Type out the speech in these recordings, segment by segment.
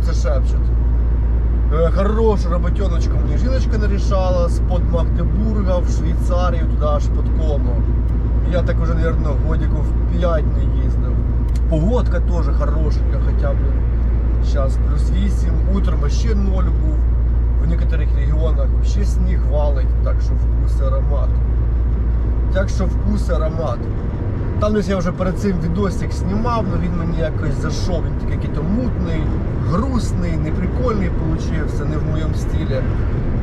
там улица шепчет. Е, Хорошу роботеночку мені жіночка нарішала з-под Магдебурга в Швейцарію, туди аж під Комо. Я так уже, наверное, годиків 5 не їздив. Погодка теж хорошенька, хоча б зараз плюс 8, утром ще 0 був. В некоторих регіонах ще сніг валить, так що вкус аромат. Так що вкус аромат. Там я вже перед цим відосик знімав, але він мені якось зайшов. Він такий якийсь мутний, грустний, неприкольний получився, не в моєму стилі.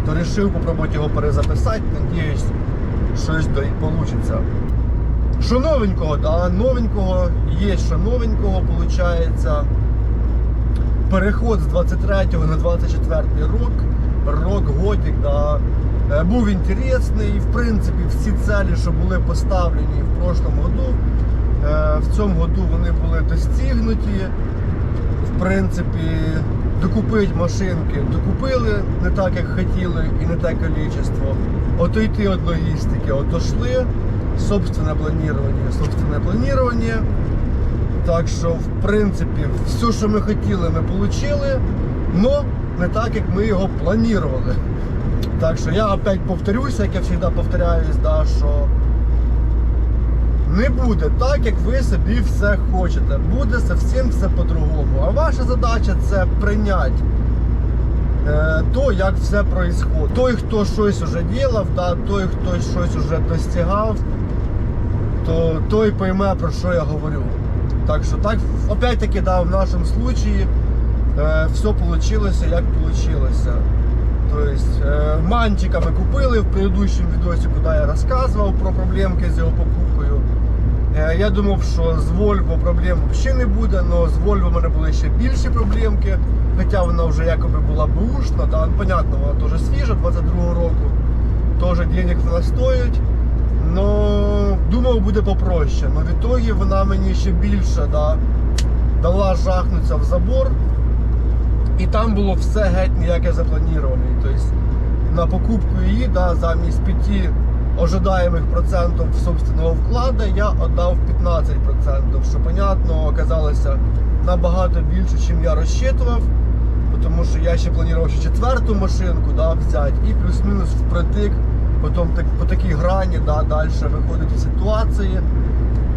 То вирішив попробувати його перезаписати, надіюсь, щось вийде. Що новенького, да, новенького, є що новенького, виходить. Переход з 23 на 24 рок, рок Готік, да, був інтересний. В принципі, всі цілі, що були поставлені в прошлому году, е, в цьому году вони були достигнуті. В принципі, докупити машинки докупили не так, як хотіли, і не те кількість. Отойти від логістики, отошли. Собственне планування, собственне планування. Так що, в принципі, все, що ми хотіли, ми отримали, але не так, як ми його планували. Так що я опять повторюся, як я завжди повторяюсь, да, що не буде так, як ви собі все хочете. Буде зовсім все по-другому. А ваша задача це прийняти е, то, як все відбувається. Той, хто щось уже робив, да, той, хто щось уже достигав, то той пойме, про що я говорю. Так що так, опять-таки, да, в нашому случаї е, все вийшло, як вийшло. Тобто, е, манчика ми купили в предыдущому відосі, куди я розказував про проблемки з його покупкою. Е, я думав, що з Volvo проблем взагалі не буде, але з Volvo в мене були ще більші проблемки. Хоча вона вже якоби була бушна, да, ну, понятно, вона теж свіжа, 22 року. Теж денег вона стоїть. Ну, думав, буде попроще. Но в ітогі вона мені ще більше да, дала жахнутися в забор. І там було все геть ніяке заплановане. Тобто на покупку її да, замість 5 ожидаємих процентів собственного вкладу я віддав 15%, що, понятно, оказалося набагато більше, ніж я розчитував. Тому що я ще планував ще четверту машинку да, взяти і плюс-мінус впритик потім так, по такій грані да, далі виходити із ситуації,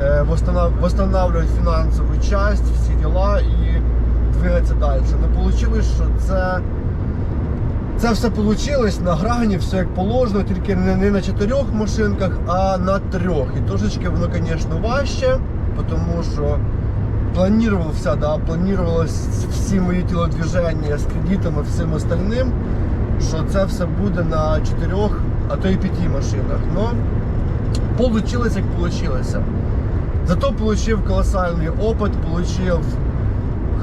е, восстанавливати фінансову часть, всі діла і двигатися далі. Ну, вийшло, що це, це все вийшло на грані, все як положено, тільки не, не на чотирьох машинках, а на трьох. І трошечки воно, звісно, важче, тому що планувався, да, планувалось всі мої тілодвіження з кредитами, всім остальним, що це все буде на чотирьох, а то й п'яти машинах. Но получилось як получилося. Зато получив колоссальний опыт, получив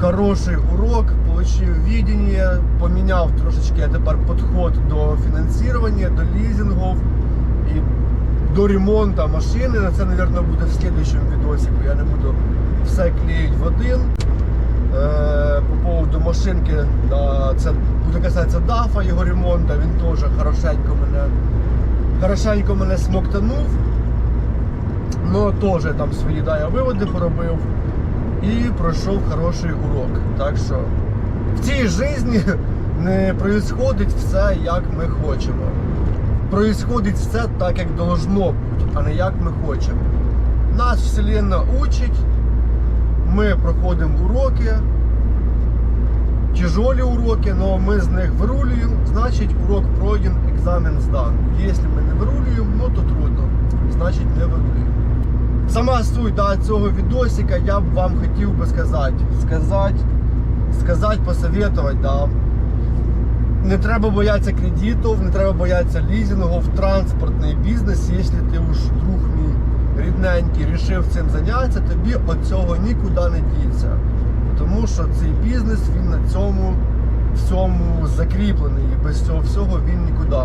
хороший урок, получив видение, поміняв трошечки я тепер підход до фінансування, до лізингів і до ремонту машини. Це, мабуть, буде в слідчому відосі, я не буду все клеїти в один. Е, по поводу машинки, да, це буде касатися дафа, його ремонту, він теж хорошенько мене, хорошенько мене смоктанув. Ну, теж там свої да, я виводи поробив і пройшов хороший урок. Так що в цій житті не происходить все, як ми хочемо. Происходить все так, як должно бути, а не як ми хочемо. Нас Вселенна учить, ми проходимо уроки, тяжелі уроки, але ми з них вирулюємо, значить урок пройден, екзамен здан. Якщо ми не вирулюємо, ну то трудно, значить не вирулюємо. Сама суть да, цього відосика я б вам хотів би сказати. Сказати, сказати, посоветувати, да. Не треба боятися кредитів, не треба боятися лізингу в транспортний бізнес, якщо ти уж друг мій рідненький рішив цим зайнятися, тобі від цього нікуди не діться. Тому що цей бізнес він на цьому всьому закріплений. І без цього всього він нікуди.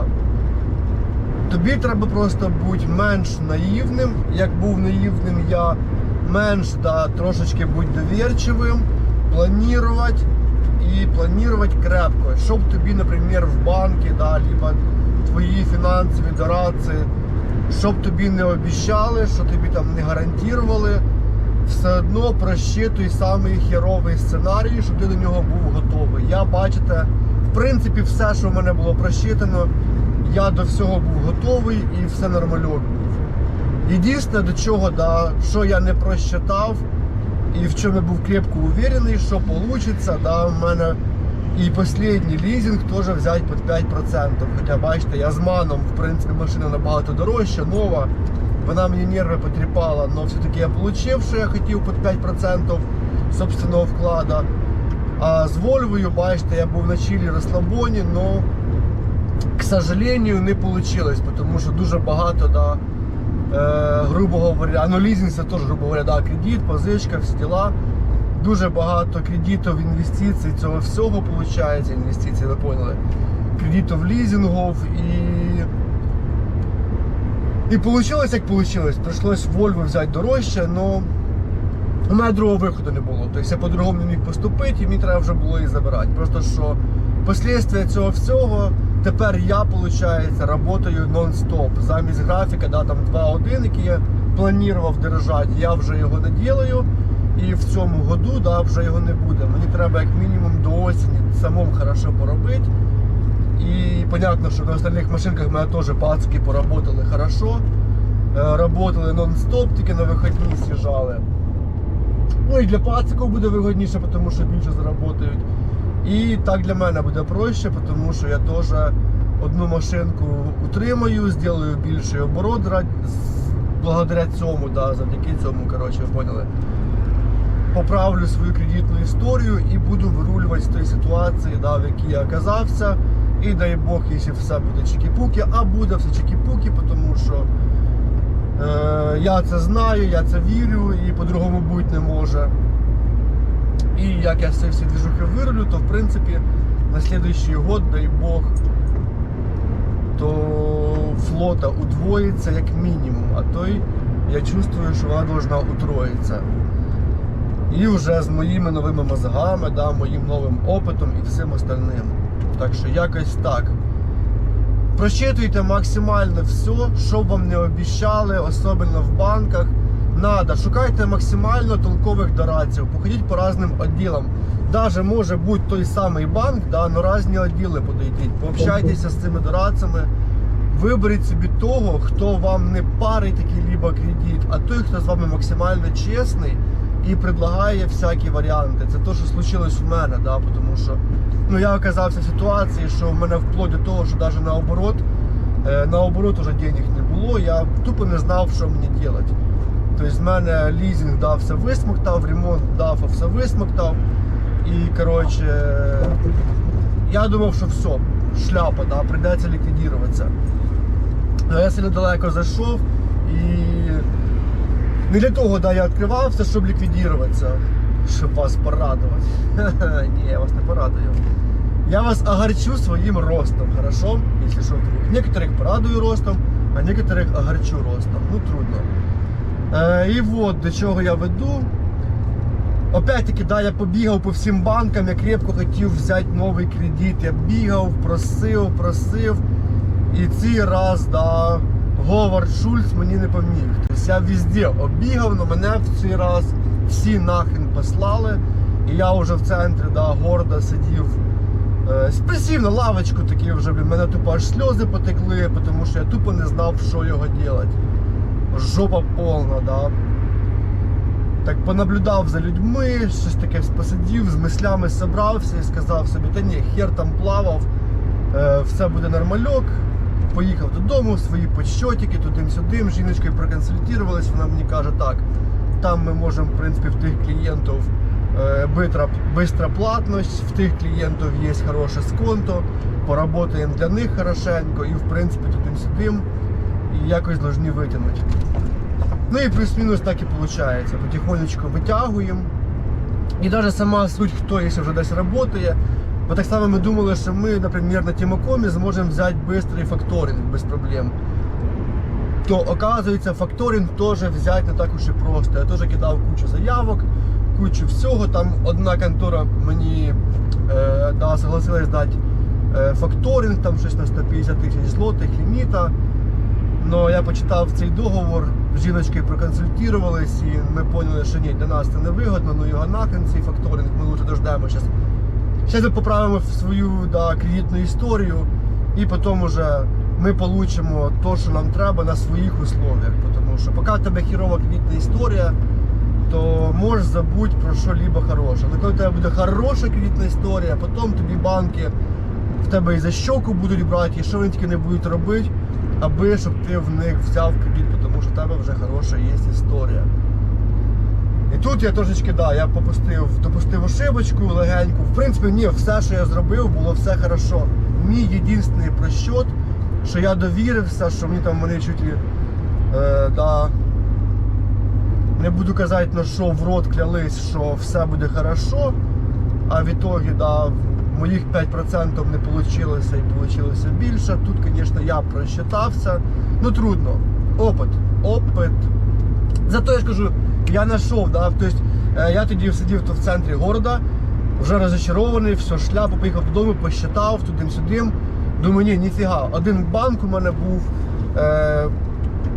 Тобі треба просто бути менш наївним, як був наївним я, менш да, трошечки бути довірчивим, планувати і планувати крепко, щоб тобі, наприклад, в банки, да, либо твої фінансові дорадці, щоб тобі не обіцяли, що тобі там не гарантували, все одно просчитуй самий херовий сценарій, щоб ти до нього був готовий. Я бачите, в принципі, все, що в мене було просчитано, я до всього був готовий і все нормальок був. Єдине, до чого, да, що я не просчитав, і в чому я був крепко уверений, що вийде, да, в мене і останній лізинг теж взяти під 5%. Хоча бачите, я з маном, в принципі, машина набагато дорожча, нова. Вона мені нерви потріпала, але все-таки я отримав, що я хотів під 5% собственного вкладу. А з Вольвою, бачите, я був на чилі розслабоні, але, к сожалению, не вийшло, тому що дуже багато, да, е, грубо говоря, ну це теж, грубо говоря, да, кредит, позичка, всі діла. Дуже багато кредитів, інвестицій, цього всього виходить, інвестицій, ви поняли. Кредитів лізингів і. І вийшло, як вийшло. Прийшлось Volvo взяти дорожче, але у мене другого виходу не було. Тобто я по-другому не міг поступити, і мені треба вже було її забирати. Просто що послідствия цього всього, тепер я, виходить, працюю нон-стоп. Замість графіка, да, там 2.1, який я планував держати, я вже його не ділаю. І в цьому году да, вже його не буде. Мені треба як мінімум до осені самому хорошо поробити. И понятно, что на остальных машинках мы тоже пацки поработали хорошо. Е, Работали нон-стоп, тільки на вихідні з'їжджали. Ну і для пациків буде вигодніше, тому що більше заработають. І так для мене буде проще, тому що я теж одну машинку утримаю, зроблю більший оборот благодаря цьому, да, завдяки цьому, коротше, ви поняли. Поправлю свою кредитну історію і буду вирулювати з тої ситуації, да, в якій я оказався. І дай Бог, якщо все буде чики-пуки, а буде все чики-пуки, тому що е, я це знаю, я це вірю і по-другому бути не може. І як я все всі движухи вирулю, то в принципі на слідуючий год, дай Бог, то флота удвоїться як мінімум, а то й я чувствую, що вона должна утроїтися. І вже з моїми новими мозгами, да, моїм новим опитом і всім остальним. Так що якось так. Просчитуйте максимально все, що вам не обіцяли, особливо в банках. Надо, шукайте максимально толкових дорадців, походіть по різним відділам. Даже може бути той самий банк, да, но різні відділи подойдіть. Пообщайтеся з цими дорадцями, виберіть собі того, хто вам не парить такий либо кредит, а той, хто з вами максимально чесний і предлагає всякі варіанти. Це те, що случилось в мене, да, тому що ну, я оказався в ситуації, що в мене вплоть до того, що навіть наоборот, е, наоборот уже денег не було, я тупо не знав, що мені робити. Тобто з мене лізинг дав все висмоктав, ремонт дав, все висмоктав. І коротше, я думав, що все, шляпа, да, прийдеться ліквідуватися. А я сильно далеко зайшов і не для того да, я відкривався, щоб ліквідуватися, щоб вас порадувати. Ні, я вас не порадую. Я вас огарчу своїм ростом, хорошо? Якщо що вдруг. Некоторых порадую ростом, а некоторых огарчу ростом. Ну, трудно. Е, і от до чого я веду. Опять-таки, да, я побігав по всім банкам, я крепко хотів взяти новий кредит. Я бігав, просив, просив. І цей раз, да, Говард Шульц мені не поміг. Тобто я везде обігав, але мене в цей раз всі нахрен послали. І я вже в центрі да, гордо сидів. Е, Присів на лавочку такий вже, блін, мене тупо аж сльози потекли, тому що я тупо не знав, що його робити. Жопа повна, да. Так понаблюдав за людьми, щось таке посидів, з мислями зібрався і сказав собі, та ні, хер там плавав, е, все буде нормальок. Поїхав додому, свої подсчетики, тудим-сюдим, з жіночкою проконсультувалась, вона мені каже, так, там ми можемо, в принципі, в тих клієнтів е, бистра, платність, в тих клієнтів є хороше сконто, поработаємо для них хорошенько і, в принципі, тудим-сюдим і якось повинні витягнути. Ну і плюс-мінус так і виходить. Потихонечку витягуємо. І навіть сама суть, хто якщо вже десь працює, бо так само ми думали, що ми, наприклад, на Тімакомі зможемо взяти швидкий факторинг без проблем. То оказується, факторинг теж взяти не так уж і просто. Я теж кидав кучу заявок, кучу всього. Там одна контора мені е, да, согласилась дати е, факторинг, там щось на 150 тисяч злотих ліміта. Но я почитав цей договор, з жіночкою проконсультувались і ми поняли, що ні, для нас це не вигодно, ну його нахрен цей факторинг, ми лучше дождемо зараз. Зараз ми поправимо свою да, кредитну історію і потім уже ми получимо те, що нам треба на своїх условиях. Тому що поки в тебе хірова кредитна історія, то можеш забути про що-либо хороше. Але коли в тебе буде хороша кредитна історія, потім тобі банки в тебе і за щоку будуть брати, і що вони тільки не будуть робити, аби щоб ти в них взяв кредит, тому що в тебе вже хороша є історія. І тут я трошечки, да, я попустив, допустив ошибочку легеньку. В принципі, ні, все, що я зробив, було все хорошо. Мій єдиний просчет, що я довірився, що мені там вони чуть ли, е, да, не буду казати, на що в рот клялись, що все буде хорошо, а в ітогі, да, моїх 5% не вийшло і вийшло більше. Тут, звісно, я просчитався. Ну трудно. Опит. Опит. Зато я ж кажу, я знайшов, да, тобто я тоді сидів тут в центрі міста, вже розчарований, все, шляпу, поїхав додому, посчитав туди-сюди. Думаю, ні, ніфіга. Один банк у мене був, е,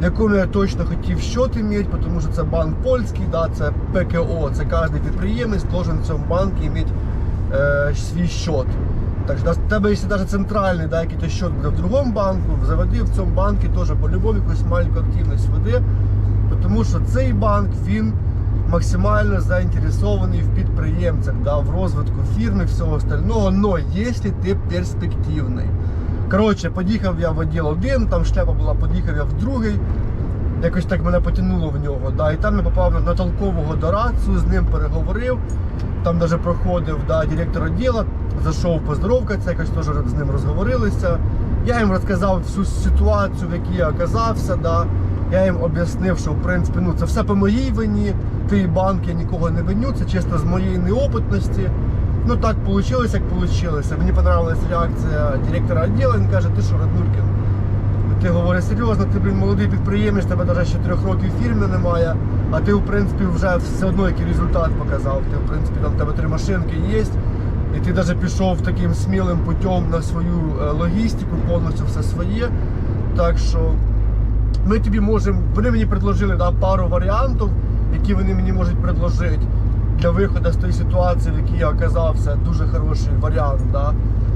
якому я точно хотів щот мати, тому що це банк польський, да, це ПКО, це кожен підприємець должен в цьому банку мати е, свій щот. Так в тебе, якщо навіть центральний, да, який-то щот буде в другому банку, заведи в цьому банку теж по-любому якусь маленьку активність веди, тому що цей банк, він максимально заінтересований в підприємцях, да, в розвитку фірми, всього остального, но якщо ти перспективний. Коротше, поїхав я в відділ один, там шляпа була, поїхав я в другий. Якось так мене потягнуло в нього. Да, і там я попав на, толкового дорадцю, з ним переговорив. Там навіть проходив да, директор відділу, зайшов поздоровкатися, якось теж з ним розговорилися. Я їм розказав всю ситуацію, в якій я оказався. Да. Я їм об'яснив, що в принципі ну, це все по моїй вині. Ти банк, я нікого не виню, це чисто з моєї неопитності. Ну так вийшло, як вийшло. Мені понравилась реакція директора відділу. Він каже, ти що, Раднуркін, ти говориш серйозно, ти блін, молодий підприємець, тебе навіть ще трьох років фірми немає, а ти в принципі вже все одно який результат показав. Ти в принципі там в тебе три машинки є, і ти навіть пішов таким смілим путем на свою е, логістику, повністю все своє. Так що ми тобі можемо, вони мені предложили да, пару варіантів, які вони мені можуть предложити для виходу з тієї ситуації, в якій я оказався. Дуже хороший варіант. Да.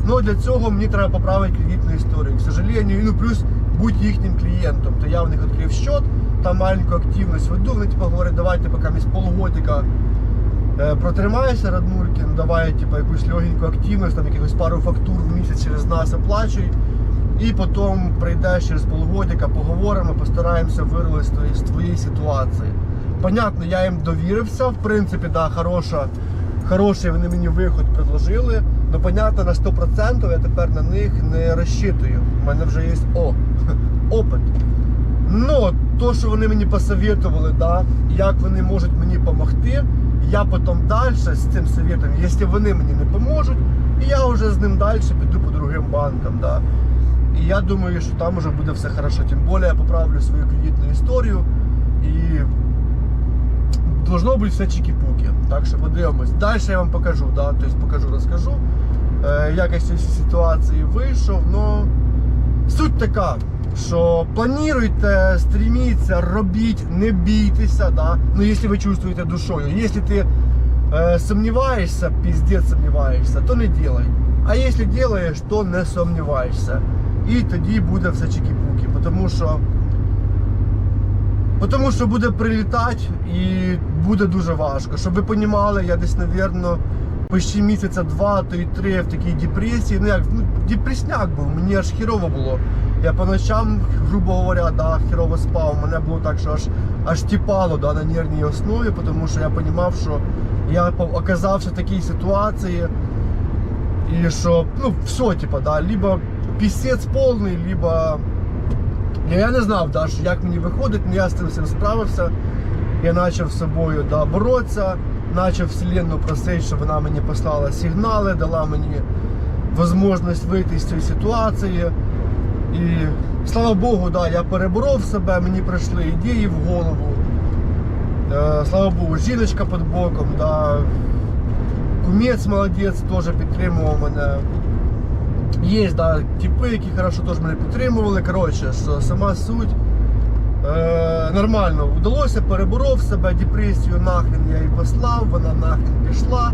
Ну для цього мені треба поправити кредитну історію. К сожалению, ну плюс будь їхнім клієнтом. То я в них відкрив счет, там маленьку активність веду. Вони типу, говорять, давайте поки місь полугодика е, протримайся, Радмуркін, давай типу, якусь легеньку активність, там якихось пару фактур в місяць через нас оплачуй. І потім прийдеш через полгодика, поговоримо, постараємося вирвати з твоєї ситуації. Понятно, я їм довірився, в принципі, да, хороша, хороший вони мені виход предложили. Ну, понятно, на 100% я тепер на них не розчитую. У мене вже є о, опит. Ну, то, що вони мені посоветували, да, як вони можуть мені допомогти, я потім далі з цим советом, якщо вони мені не поможуть, я вже з ним далі піду по другим банкам. Да. І я думаю, що там уже буде все хорошо. Тим більше я поправлю свою кредитну історію і должно бути все чики-пуки. Так що подивимось. Далі я вам покажу, да? тобто покажу, розкажу. Е, як цієї ситуації вийшов. Ну, суть така, що плануйте, стреміться, робіть, не бійтеся, да? ну, якщо ви чувствуєте душою. Якщо ти е, сумніваєшся, піздець сумніваєшся, то не делай. А якщо делаєш, то не сумніваєшся. І тоді буде все чики-пуки. Тому що Тому що буде прилітати і буде дуже важко. Щоб ви розуміли, я десь, мабуть, почти місяця два, то й три в такій депресії. Ну як, ну, депресняк був, мені аж хірово було. Я по ночам, грубо говоря, да, хірово спав. Мене було так, що аж аж тіпало да, на нервній основі, тому що я розумів, що я оказався в такій ситуації. І що, ну, все, типа, да, либо пісець повний, либо я, я не знав, да, що як мені виходить, але я з цим справився. Я почав з собою да, боротися, почав Вселенну просити, щоб вона мені послала сигнали, дала мені можливість вийти з цієї ситуації. І слава Богу, да, я переборов себе, мені прийшли ідеї в голову. Е, слава Богу, жіночка під боком, да. кумець молодець теж підтримував мене. Є, да, типи, які хорошо теж мене підтримували. Коротше, що сама суть. Е, нормально вдалося, переборов себе, депресію нахрен я її послав, вона нахрен пішла.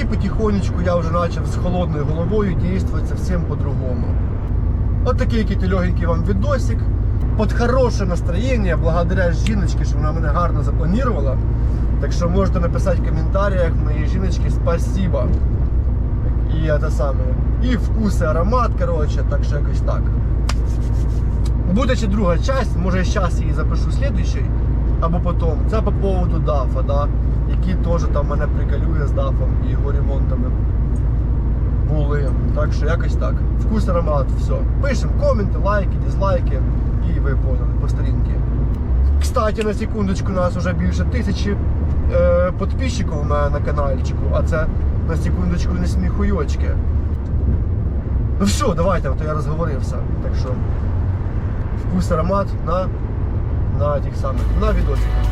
І потихонечку я вже почав з холодною головою дійствувати зовсім по-другому. От такий який легенький вам відосик. Під хороше настроєння, благодаря жіночці, що вона мене гарно запланувала. Так що можете написати в коментарях моїй жіночці спасибо. І. І вкус, і аромат, коротше, так що якось так. Буде ще друга часть, може зараз її запишу слідуючий, або потім. Це по поводу дафа, да, який теж там мене приколює з дафом і його ремонтами були. Так що якось так. Вкус, аромат, все. Пишемо коменти, лайки, дизлайки, і ви поняли по сторінки. Кстати, на секундочку, у нас вже більше тисячі е, підписчиків у мене на каналчику, а це на секундочку не сміхуйочки. Ну все, давайте, а то я розговорився. Так що вкус аромат на, на тих самих, на відосиках.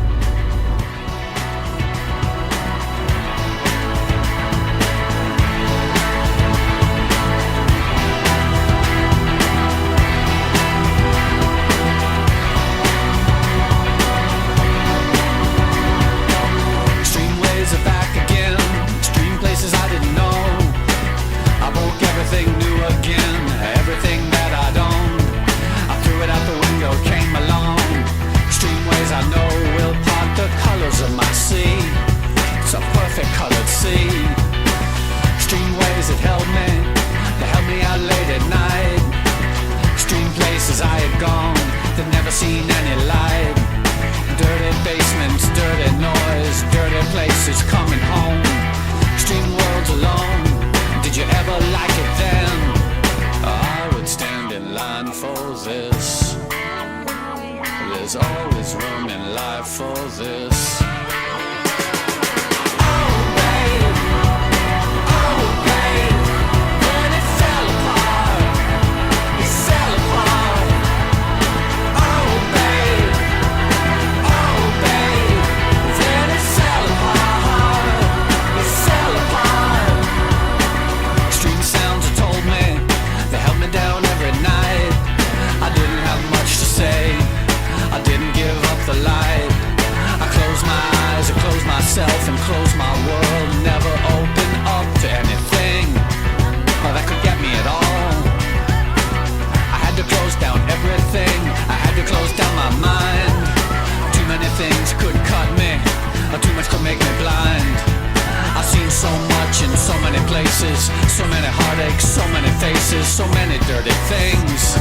So many dirty things.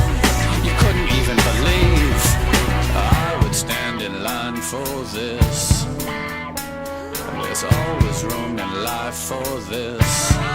You couldn't even believe. I would stand in line for this. There's always room in life for this.